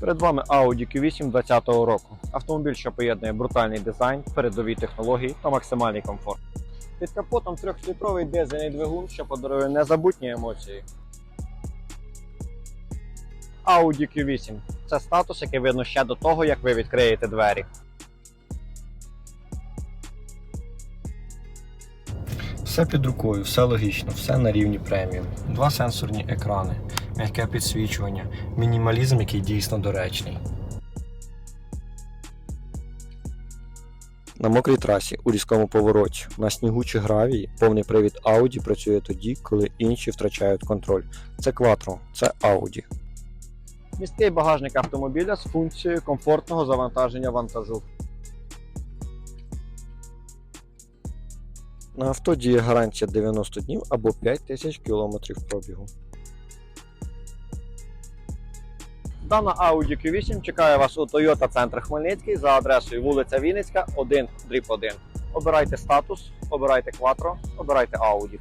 Перед вами Audi Q8 2020 року. Автомобіль, що поєднує брутальний дизайн, передові технології та максимальний комфорт. Під капотом 3-літровий дизельний двигун, що подарує незабутні емоції. Audi Q8 це статус, який видно ще до того, як ви відкриєте двері. Все під рукою, все логічно, все на рівні преміум. Два сенсорні екрани, м'яке підсвічування, мінімалізм, який дійсно доречний. На мокрій трасі у різкому повороті, на снігу чи гравії, повний привід Audi працює тоді, коли інші втрачають контроль. Це Quattro, це Audi. Місткий багажник автомобіля з функцією комфортного завантаження вантажу. На авто діє гарантія 90 днів або 5000 км пробігу. Дана Audi Q8 чекає вас у Toyota Центр Хмельницький за адресою вулиця Вінницька 1 1. Обирайте статус, обирайте Quattro, обирайте Audi.